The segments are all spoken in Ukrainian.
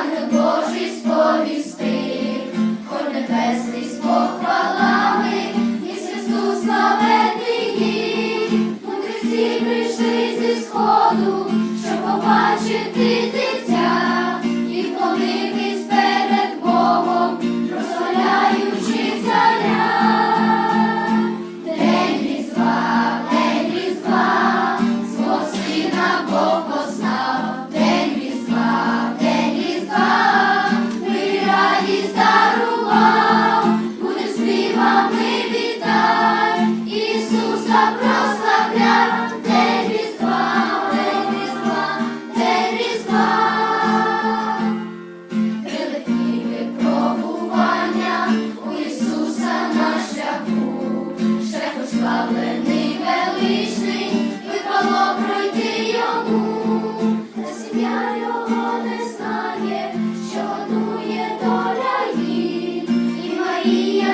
ангел Божий сповістив, хор з похвалами, Ісус славетний їх, мудреці прийшли зі сходу, щоб побачити дитя.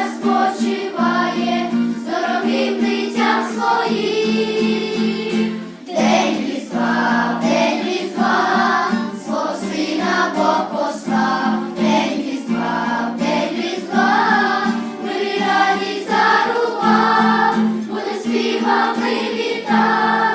спочиває, здоровим дитям день різдва, день різдва, свого сина Бог день різдва, день різдва, мирі радість дарував, буде співати вітати.